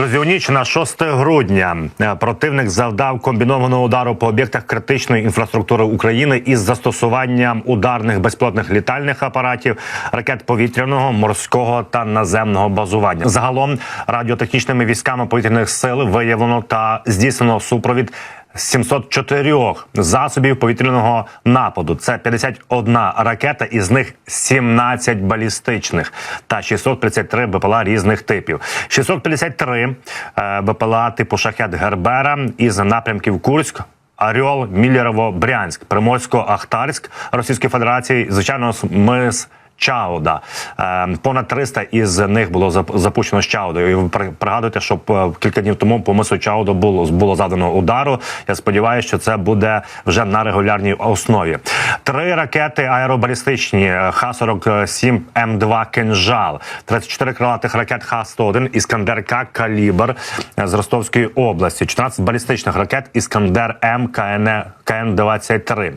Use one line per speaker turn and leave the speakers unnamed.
Друзі, у ніч на 6 грудня е, противник завдав комбінованого удару по об'єктах критичної інфраструктури України із застосуванням ударних безпілотних літальних апаратів, ракет повітряного, морського та наземного базування. Загалом радіотехнічними військами повітряних сил виявлено та здійснено супровід. 704 засобів повітряного нападу. Це 51 ракета, із них 17 балістичних та 653 БПЛА різних типів. 653 е, БПЛА типу шахет Гербера із напрямків Курськ. Орел, Міллерово, Брянськ, Приморсько, Ахтарськ Російської Федерації, звичайно, мис Чауда. Е, Понад 300 із них було запущено з Чаудою. І ви при- пригадуєте, що е, кілька днів тому по мису Чауда було було завдано удару. Я сподіваюся, що це буде вже на регулярній основі. Три ракети аеробалістичні е, Х-47 М2 «Кинжал», 34 крилатих ракет Х-101 Іскандер К «Калібр» з Ростовської області, 14 балістичних ракет Іскандер М КН КН-23.